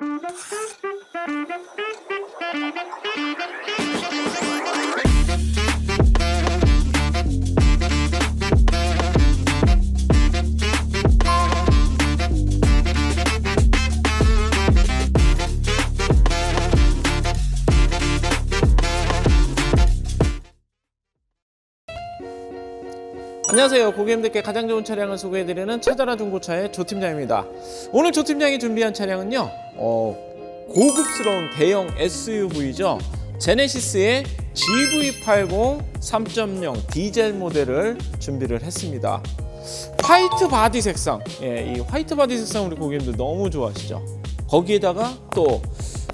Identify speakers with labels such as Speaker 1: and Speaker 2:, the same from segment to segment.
Speaker 1: Thank you. 안녕하세요. 고객님들께 가장 좋은 차량을 소개해드리는 찾아라 중고차의 조 팀장입니다. 오늘 조 팀장이 준비한 차량은요, 어, 고급스러운 대형 SUV죠. 제네시스의 GV80 3.0 디젤 모델을 준비를 했습니다. 화이트 바디 색상, 예, 이 화이트 바디 색상 우리 고객님들 너무 좋아하시죠? 거기에다가 또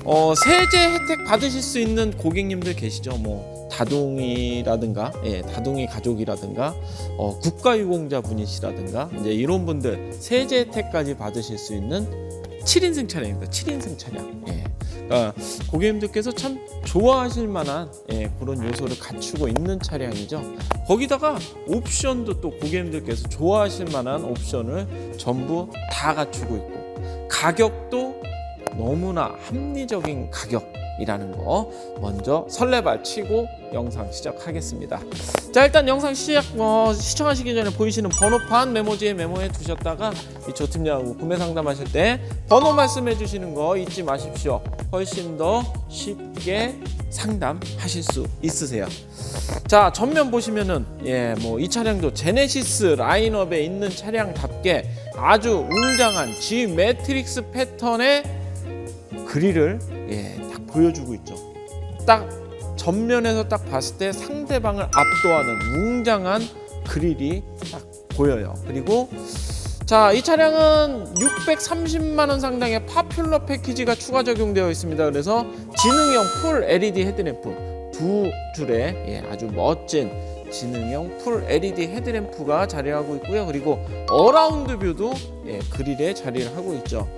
Speaker 1: 어, 세제 혜택 받으실 수 있는 고객님들 계시죠? 뭐 다둥이라든가, 예, 다둥이 가족이라든가, 어, 국가유공자 분이시라든가, 이제 이런 분들 세제 혜택까지 받으실 수 있는 7인승 차량입니다. 7인승 차량. 예. 그러니까 고객님들께서 참 좋아하실 만한 예, 그런 요소를 갖추고 있는 차량이죠. 거기다가 옵션도 또 고객님들께서 좋아하실 만한 옵션을 전부 다 갖추고 있고 가격도 너무나 합리적인 가격 이라는 거 먼저 설레발 치고 영상 시작하겠습니다. 자 일단 영상 시작 어, 시청하시기 전에 보이시는 번호판 메모지에 메모해 두셨다가 이 조팀장하고 구매 상담하실 때 번호 말씀해 주시는 거 잊지 마십시오. 훨씬 더 쉽게 상담하실 수 있으세요. 자 전면 보시면은 예 뭐 이 차량도 제네시스 라인업에 있는 차량답게 아주 웅장한 G 매트릭스 패턴의 그릴을 예, 딱 보여주고 있죠. 딱 전면에서 딱 봤을 때 상대방을 압도하는 웅장한 그릴이 딱 보여요. 그리고 자, 이 차량은 630만 원 상당의 파퓰러 패키지가 추가 적용되어 있습니다. 그래서 지능형 풀 LED 헤드램프 두 줄의 예, 아주 멋진 지능형 풀 LED 헤드램프가 자리하고 있고요. 그리고 어라운드 뷰도 예, 그릴에 자리를 하고 있죠.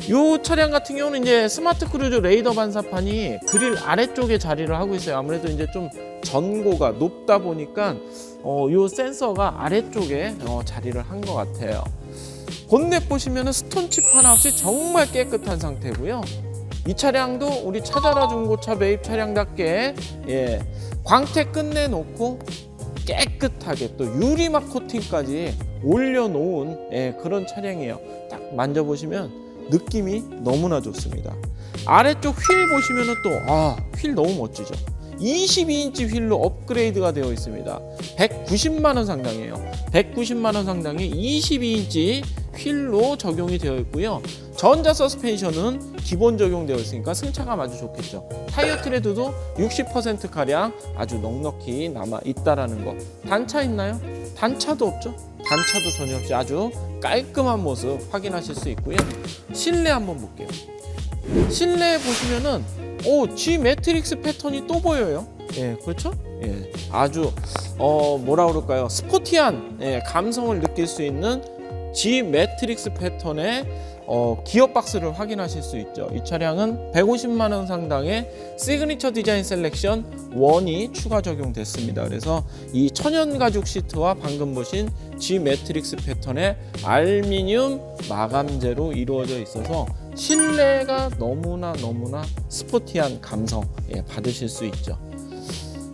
Speaker 1: 이 차량 같은 경우는 이제 스마트 크루즈 레이더 반사판이 그릴 아래쪽에 자리를 하고 있어요. 아무래도 이제 좀 전고가 높다 보니까 어, 이 센서가 아래쪽에 어, 자리를 한 것 같아요. 본넷 보시면은 스톤칩 하나 없이 정말 깨끗한 상태고요. 이 차량도 우리 찾아라 중고차 매입 차량답게 예, 광택 끝내놓고 깨끗하게 또 유리막 코팅까지 올려놓은 예, 그런 차량이에요. 딱 만져보시면 느낌이 너무나 좋습니다. 아래쪽 휠 보시면은 또 아, 휠 너무 멋지죠. 22인치 휠로 업그레이드가 되어 있습니다. 190만 원 상당이에요. 190만 원 상당의 22인치 휠로 적용이 되어 있고요. 전자 서스펜션은 기본 적용되어 있으니까 승차감 아주 좋겠죠. 타이어 트레드도 60% 가량 아주 넉넉히 남아 있다라는 거. 단차 있나요? 단차도 없죠. 단차도 전혀 없이 아주 깔끔한 모습 확인하실 수 있고요. 실내 한번 볼게요. 실내 보시면은 오 G 매트릭스 패턴이 또 보여요. 예, 그렇죠? 예, 아주 어 뭐라 그럴까요? 스포티한 예, 감성을 느낄 수 있는 G 매트릭스 패턴의 어, 기어 박스를 확인하실 수 있죠. 이 차량은 150만 원 상당의 시그니처 디자인 셀렉션 1이 추가 적용됐습니다. 그래서 이 천연 가죽 시트와 방금 보신 G 매트릭스 패턴의 알미늄 마감재로 이루어져 있어서 실내가 너무나 너무나 스포티한 감성 예, 받으실 수 있죠.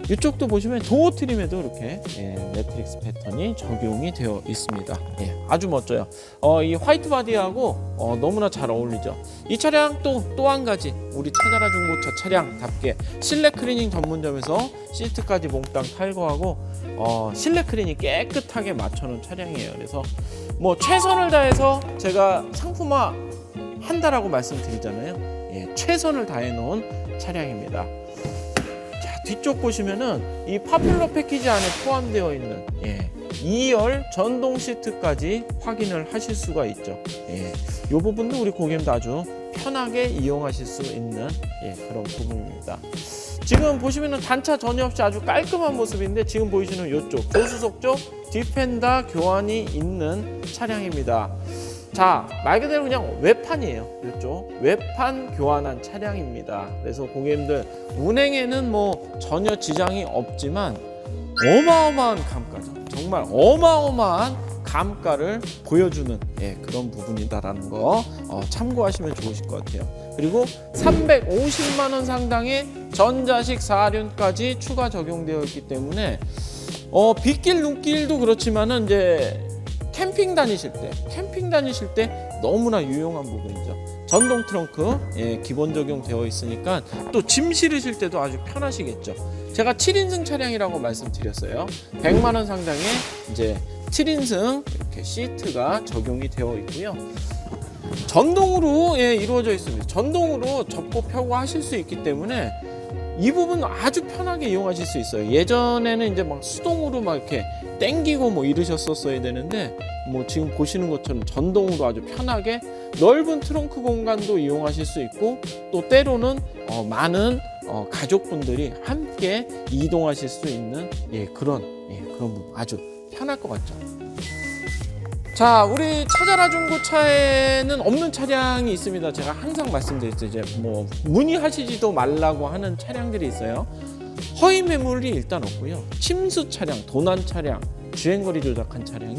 Speaker 1: 이쪽도 보시면 도어 트림에도 이렇게 예, 매트릭스 패턴이 적용이 되어 있습니다. 예, 아주 멋져요. 어, 이 화이트 바디하고 어, 너무나 잘 어울리죠. 이 차량 또 또 한 가지 우리 찾아라 중고차 차량답게 실내 클리닝 전문점에서 시트까지 몽땅 탈거하고 어, 실내 클리닝 깨끗하게 맞춰놓은 차량이에요. 그래서 뭐 최선을 다해서 제가 상품화 한다라고 말씀드리잖아요. 예, 최선을 다해 놓은 차량입니다. 자, 뒤쪽 보시면은 이 파퓰러 패키지 안에 포함되어 있는 예, 2열 전동 시트까지 확인을 하실 수가 있죠. 예, 이 부분도 우리 고객님도 아주 편하게 이용하실 수 있는 예, 그런 부분입니다. 지금 보시면은 단차 전혀 없이 아주 깔끔한 모습인데 지금 보이시는 이쪽 조수석 쪽 디펜더 교환이 있는 차량입니다. 자, 말 그대로 그냥 외판이에요. 이쪽 외판 교환한 차량입니다. 그래서 고객님들 운행에는 뭐 전혀 지장이 없지만 어마어마한 감가죠. 정말 어마어마한 감가를 보여주는 예, 그런 부분이다라는 거 어, 참고하시면 좋으실 것 같아요. 그리고 350만 원 상당의 전자식 4륜까지 추가 적용되어 있기 때문에 어, 빗길 눈길도 그렇지만은 이제 캠핑 다니실 때, 캠핑 다니실 때 너무나 유용한 부분이죠. 전동 트렁크 예, 기본 적용되어 있으니까 또 짐 실으실 때도 아주 편하시겠죠. 제가 7인승 차량이라고 말씀드렸어요. 100만 원 상당의 이제 7인승 이렇게 시트가 적용이 되어 있고요. 전동으로 예, 이루어져 있습니다. 전동으로 접고 펴고 하실 수 있기 때문에 이 부분 아주 편하게 이용하실 수 있어요. 예전에는 이제 막 수동으로 막 이렇게 땡기고 뭐 이러셨었어야 되는데 뭐 지금 보시는 것처럼 전동으로 아주 편하게 넓은 트렁크 공간도 이용하실 수 있고 또 때로는 어, 많은 어, 가족분들이 함께 이동하실 수 있는 예, 그런 예, 그런 부분 아주 편할 것 같죠. 자, 우리 찾아라 중고차에는 없는 차량이 있습니다. 제가 항상 말씀드렸죠. 이제 뭐 문의하시지도 말라고 하는 차량들이 있어요. 허위 매물이 일단 없고요. 침수 차량, 도난 차량, 주행거리 조작한 차량이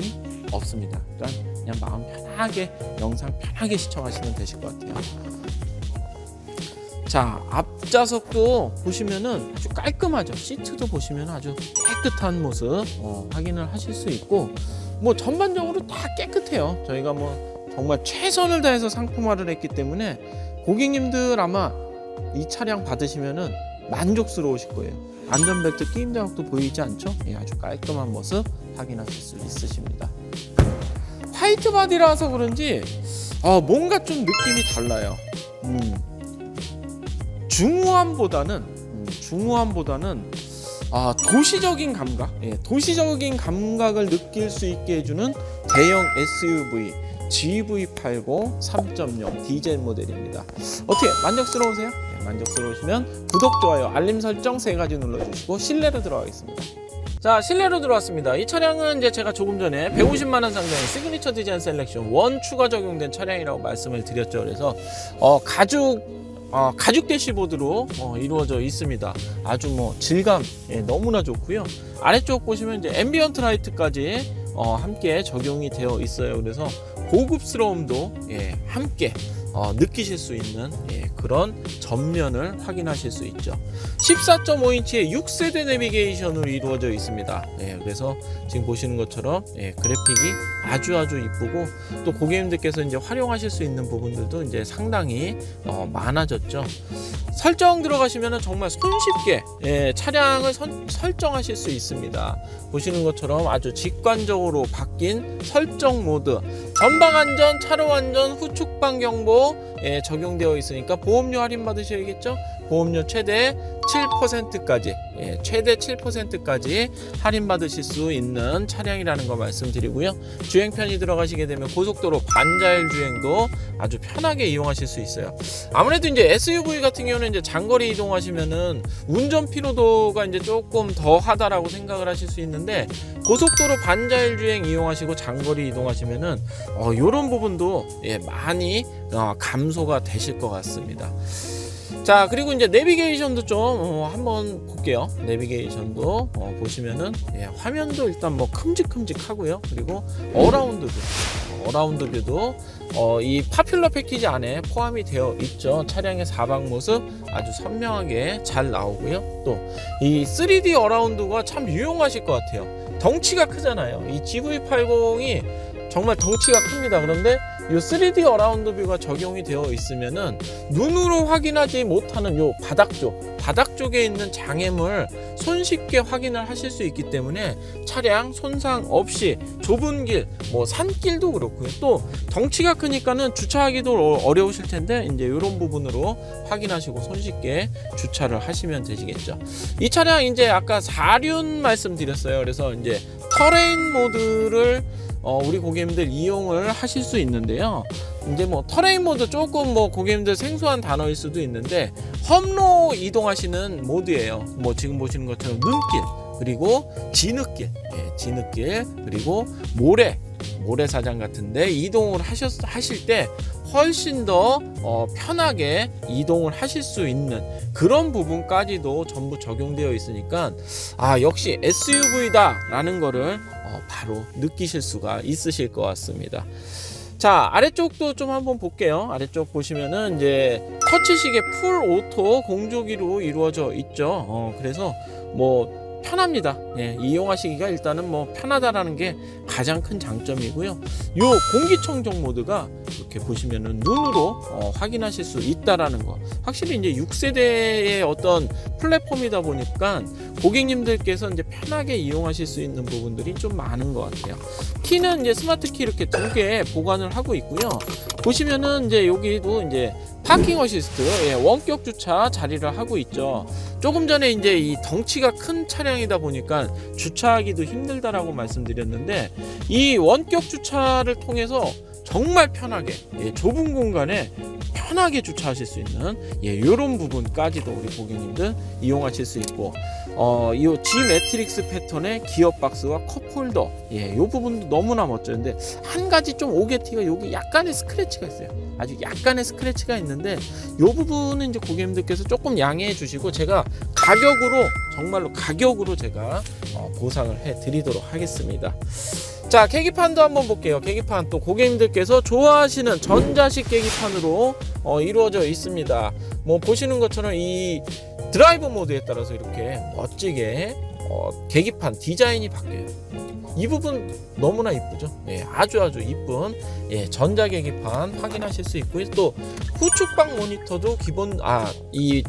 Speaker 1: 없습니다. 그러니까 그냥 마음 편하게 영상 편하게 시청하시면 되실 것 같아요. 자, 앞좌석도 보시면은 아주 깔끔하죠. 시트도 보시면 아주 깨끗한 모습 어, 확인을 하실 수 있고 뭐 전반적으로 다 깨끗해요. 저희가 뭐 정말 최선을 다해서 상품화를 했기 때문에 고객님들 아마 이 차량 받으시면은 만족스러우실 거예요. 안전벨트 끼임 자국도 보이지 않죠? 예, 아주 깔끔한 모습 확인하실 수 있으십니다. 화이트 바디라서 그런지 어, 뭔가 좀 느낌이 달라요. 음, 중후함보다는 음, 중후함보다는 아, 도시적인 감각, 예, 도시적인 감각을 느낄 수 있게 해주는 대형 SUV GV80 3.0 디젤 모델입니다. 어떻게 만족스러우세요? 예, 만족스러우시면 구독, 좋아요, 알림 설정 세 가지 눌러주시고 실내로 들어가겠습니다. 자 실내로 들어왔습니다. 이 차량은 이제 제가 조금 전에 150만 원 상당의 시그니처 디자인 셀렉션 원 추가 적용된 차량이라고 말씀을 드렸죠. 그래서 어, 가죽 어, 가죽 대시보드로 어, 이루어져 있습니다. 아주 뭐 질감 예, 너무나 좋고요. 아래쪽 보시면 이제 앰비언트 라이트까지 어, 함께 적용이 되어 있어요. 그래서 고급스러움도 예, 함께 어, 느끼실 수 있는 예, 그런 전면을 확인하실 수 있죠. 14.5인치의 6세대 내비게이션으로 이루어져 있습니다. 예, 그래서 지금 보시는 것처럼 예, 그래픽이 아주 아주 이쁘고 또 고객님들께서 이제 활용하실 수 있는 부분들도 이제 상당히 어, 많아졌죠. 설정 들어가시면 정말 손쉽게 예, 차량을 선- 설정하실 수 있습니다. 보시는 것처럼 아주 직관적으로 바뀐 설정 모드 전방 안전, 차로 안전, 후측방 경보 예, 적용되어 있으니까 보험료 할인 받으셔야겠죠? 보험료 최대 7%까지 예, 최대 7%까지 할인 받으실 수 있는 차량이라는 거 말씀드리고요. 주행 편이 들어가시게 되면 고속도로 반자율 주행도 아주 편하게 이용하실 수 있어요. 아무래도 이제 SUV 같은 경우는 이제 장거리 이동하시면은 운전 피로도가 이제 조금 더 하다라고 생각을 하실 수 있는데 고속도로 반자율 주행 이용하시고 장거리 이동하시면은 어, 이런 부분도 예, 많이 어, 감소가 되실 것 같습니다. 자 그리고 이제 내비게이션도 좀 어, 한번 볼게요. 내비게이션도 어, 보시면은 예, 화면도 일단 뭐 큼직큼직하고요. 그리고 어라운드 뷰. 어라운드 뷰도 어, 이 파퓰러 패키지 안에 포함이 되어 있죠. 차량의 사방 모습 아주 선명하게 잘 나오고요. 또 이 3D 어라운드가 참 유용하실 것 같아요. 덩치가 크잖아요. 이 GV80이 정말 덩치가 큽니다. 그런데 이 3D 어라운드 뷰가 적용이 되어 있으면은 눈으로 확인하지 못하는 요 바닥 쪽, 바닥 쪽에 있는 장애물 손쉽게 확인을 하실 수 있기 때문에 차량 손상 없이 좁은 길, 뭐 산길도 그렇고요. 또 덩치가 크니까는 주차하기도 어- 어려우실 텐데 이제 이런 부분으로 확인하시고 손쉽게 주차를 하시면 되시겠죠. 이 차량 이제 아까 4륜 말씀드렸어요. 그래서 이제 터레인 모드를 어, 우리 고객님들 이용을 하실 수 있는데요. 이제 뭐 터레인 모드 조금 뭐 고객님들 생소한 단어일 수도 있는데 험로 이동하시는 모드예요. 뭐 지금 보시는 것처럼 눈길 그리고 진흙길, 예, 진흙길 그리고 모래 모래사장 같은데 이동을 하셨, 하실 때 훨씬 더 어, 편하게 이동을 하실 수 있는 그런 부분까지도 전부 적용되어 있으니까 아 역시 SUV다 라는 거를 어, 바로 느끼실 수가 있으실 것 같습니다. 자 아래쪽도 좀 한번 볼게요. 아래쪽 보시면은 이제 터치식의 풀 오토 공조기로 이루어져 있죠. 어, 그래서 뭐 편합니다. 예, 이용하시기가 일단은 뭐 편하다라는 게 가장 큰 장점이고요. 요 공기청정 모드가 이렇게 보시면은 눈으로 어, 확인하실 수 있다라는 거. 확실히 이제 6세대의 어떤 플랫폼이다 보니까 고객님들께서 이제 편하게 이용하실 수 있는 부분들이 좀 많은 것 같아요. 키는 이제 스마트 키 이렇게 두 개 보관을 하고 있고요. 보시면은 이제 여기도 이제 파킹 어시스트 예, 원격 주차 자리를 하고 있죠. 조금 전에 이제 이 덩치가 큰 차량이다 보니까 주차하기도 힘들다라고 말씀드렸는데 이 원격 주차를 통해서 정말 편하게 예, 좁은 공간에 편하게 주차하실 수 있는 예, 이런 부분까지도 우리 고객님들 이용하실 수 있고 어, 이 G 매트릭스 패턴의 기어 박스와 컵홀더 예, 이 부분도 너무나 멋져요. 한 가지 좀 오게티가 여기 약간의 스크래치가 있어요. 아주 약간의 스크래치가 있는데 이 부분은 이제 고객님들께서 조금 양해해 주시고 제가 가격으로 정말로 가격으로 제가 어, 보상을 해 드리도록 하겠습니다. 자 계기판도 한번 볼게요. 계기판 또 고객님들께서 좋아하시는 전자식 계기판으로 어, 이루어져 있습니다. 뭐 보시는 것처럼 이 드라이브 모드에 따라서 이렇게 멋지게 어, 계기판 디자인이 바뀌어요. 이 부분 너무나 이쁘죠? 예, 아주 아주 이쁜 예, 전자 계기판 확인하실 수 있고요. 또 후측방 모니터도 기본 아 이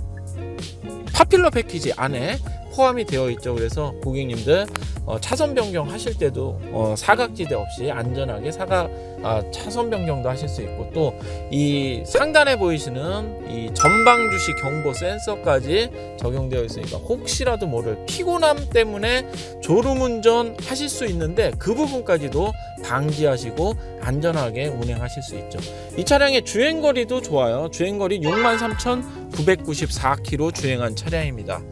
Speaker 1: 파필러 패키지 안에 포함이 되어 있죠. 그래서 고객님들 어, 차선 변경 하실 때도 어, 사각지대 없이 안전하게 사각 아, 차선 변경도 하실 수 있고 또 이 상단에 보이시는 이 전방 주시 경보 센서까지 적용되어 있으니까 혹시라도 모를 피곤함 때문에 졸음 운전 하실 수 있는데 그 부분까지도 방지하시고 안전하게 운행하실 수 있죠. 이 차량의 주행 거리도 좋아요. 주행 거리 63,994km 주행한 차량입니다.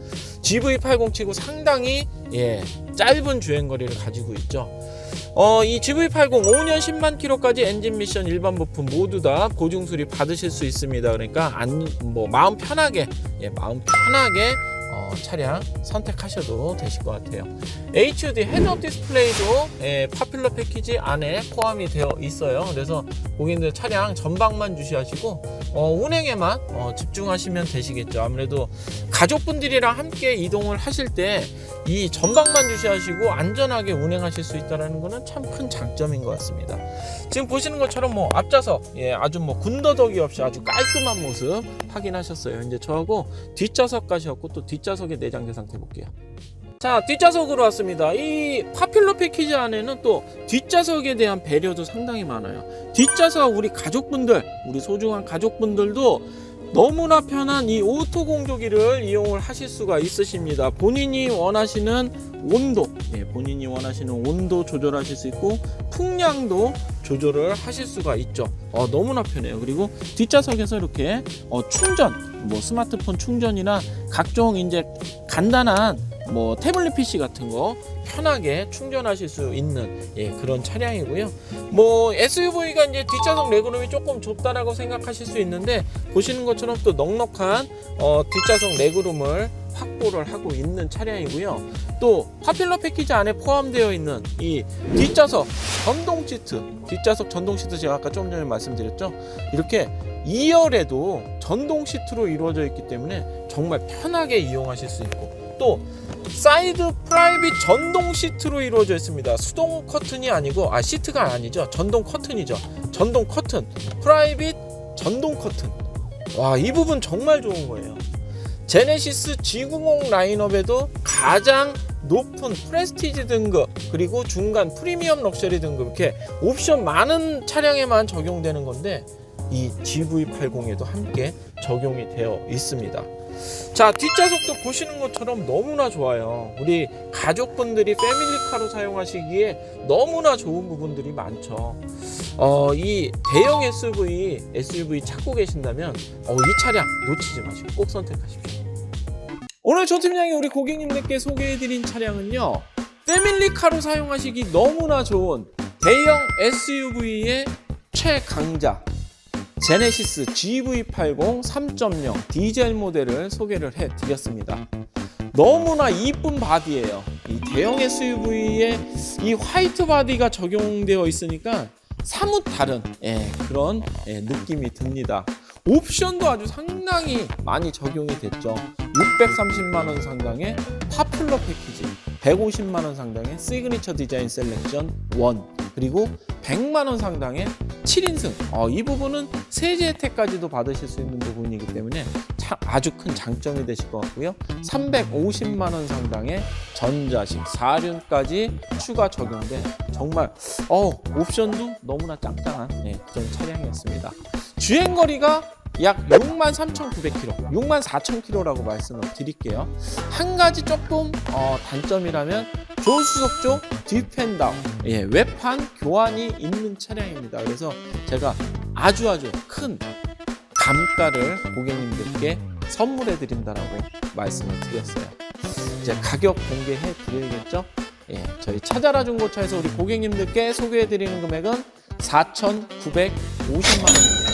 Speaker 1: GV80 치고 상당히 예, 짧은 주행 거리를 가지고 있죠. 어, 이 GV80 5년 10만 킬로까지 엔진 미션 일반 부품 모두 다 보증 수리 받으실 수 있습니다. 그러니까 안 뭐 마음 편하게 예, 마음 편하게 어, 차량 선택하셔도 되실 것 같아요. HUD 헤드업 디스플레이도 예, 파퓰러 패키지 안에 포함이 되어 있어요. 그래서 고객님들 차량 전방만 주시하시고 어, 운행에만 어, 집중하시면 되시겠죠. 아무래도 가족분들이랑 함께 이동을 하실 때 이 전방만 주시하시고 안전하게 운행하실 수 있다는 것은 참 큰 장점인 것 같습니다. 지금 보시는 것처럼 뭐 앞좌석 예, 아주 뭐 군더더기 없이 아주 깔끔한 모습 확인하셨어요. 이제 저하고 뒷좌석 가셨고 또 뒷좌석 의 내장재 상태 볼게요. 자 뒷좌석으로 왔습니다. 이 파퓰러 패키지 안에는 또 뒷좌석에 대한 배려도 상당히 많아요. 뒷좌석 우리 가족분들, 우리 소중한 가족분들도 너무나 편한 이 오토 공조기를 이용을 하실 수가 있으십니다. 본인이 원하시는 온도, 예, 본인이 원하시는 온도 조절하실 수 있고 풍량도 조절을 하실 수가 있죠. 어, 너무나 편해요. 그리고 뒷좌석에서 이렇게 어, 충전, 뭐 스마트폰 충전이나 각종 이제 간단한 뭐 태블릿 PC 같은 거 편하게 충전하실 수 있는 예, 그런 차량이고요. 뭐 SUV가 이제 뒷좌석 레그룸이 조금 좁다라고 생각하실 수 있는데 보시는 것처럼 또 넉넉한 어, 뒷좌석 레그룸을 확보를 하고 있는 차량이고요. 또 파필러 패키지 안에 포함되어 있는 이 뒷좌석 전동 시트, 뒷좌석 전동 시트 제가 아까 좀 전에 말씀드렸죠. 이렇게 2열에도 전동 시트로 이루어져 있기 때문에 정말 편하게 이용하실 수 있고 또 사이드 프라이빗 전동 시트로 이루어져 있습니다. 수동 커튼이 아니고 아 시트가 아니죠. 전동 커튼이죠. 전동 커튼. 프라이빗 전동 커튼. 와, 이 부분 정말 좋은 거예요. 제네시스 G90 라인업에도 가장 높은 프레스티지 등급 그리고 중간 프리미엄 럭셔리 등급 이렇게 옵션 많은 차량에만 적용되는 건데 이 GV80에도 함께 적용이 되어 있습니다. 자 뒷좌석도 보시는 것처럼 너무나 좋아요. 우리 가족분들이 패밀리카로 사용하시기에 너무나 좋은 부분들이 많죠. 어, 이 대형 SUV SUV 찾고 계신다면 어, 이 차량 놓치지 마시고 꼭 선택하십시오. 오늘 조 팀장이 우리 고객님들께 소개해드린 차량은요 패밀리카로 사용하시기 너무나 좋은 대형 SUV의 최강자 제네시스 GV80 3.0 디젤 모델을 소개를 해드렸습니다. 너무나 이쁜 바디예요. 이 대형 SUV에 이 화이트 바디가 적용되어 있으니까 사뭇 다른 예, 그런 예, 느낌이 듭니다. 옵션도 아주 상당히 많이 적용이 됐죠. 630만 원 상당의 파퓰러 패키지, 150만 원 상당의 시그니처 디자인 셀렉션 1, 그리고 100만 원 상당의 7인승. 어, 이 부분은 세제 혜택까지도 받으실 수 있는 부분이기 때문에 차- 아주 큰 장점이 되실 것 같고요. 350만 원 상당의 전자식 4륜까지 추가 적용된 정말 어, 옵션도 너무나 짱짱한 네, 그런 차량이었습니다. 주행 거리가 약 63,900km, 64,000km라고 말씀을 드릴게요. 한 가지 조금 어, 단점이라면 조수석 쪽 뒷펜다운, 예, 외판 교환이 있는 차량입니다. 그래서 제가 아주 아주 큰 감가를 고객님들께 선물해 드린다라고 말씀을 드렸어요. 이제 가격 공개해 드려야겠죠? 예, 저희 찾아라 중고차에서 우리 고객님들께 소개해 드리는 금액은 4,950만 원입니다.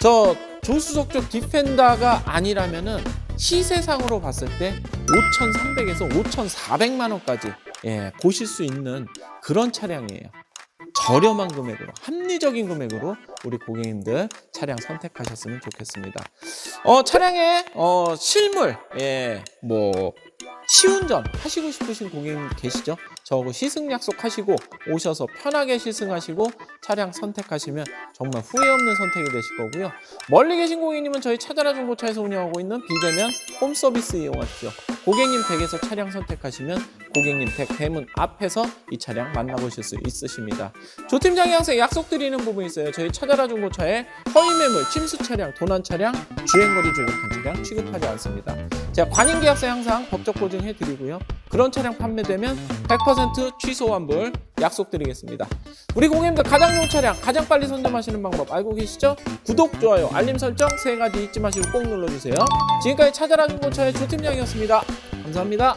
Speaker 1: 저 조수석 쪽 디펜더가 아니라면은 시세상으로 봤을 때 5,300에서 5,400만 원까지 예, 보실 수 있는 그런 차량이에요. 저렴한 금액으로 합리적인 금액으로 우리 고객님들 차량 선택하셨으면 좋겠습니다. 어 차량의 어 실물 예 뭐 시운전 하시고 싶으신 고객님 계시죠? 저하고 시승 약속하시고 오셔서 편하게 시승하시고 차량 선택하시면 정말 후회 없는 선택이 되실 거고요. 멀리 계신 고객님은 저희 찾아라 중고차에서 운영하고 있는 비대면 홈 서비스 이용하십시오. 고객님 댁에서 차량 선택하시면 고객님 댁 대문 앞에서 이 차량 만나보실 수 있으십니다. 조 팀장이 항상 약속드리는 부분이 있어요. 저희 찾아라 중고차에 허위 매물, 침수 차량, 도난 차량, 주행거리 조작한 차량 취급하지 않습니다. 제가 관인 계약서 항상 법적 보증해 드리고요. 그런 차량 판매되면 100% 취소 환불 약속드리겠습니다. 우리 고객님들 가장 좋은 차량 가장 빨리 선점하시는 방법 알고 계시죠? 구독, 좋아요, 알림 설정 세 가지 잊지 마시고 꼭 눌러주세요. 지금까지 찾아라 중고차의 조 팀장이었습니다. 감사합니다.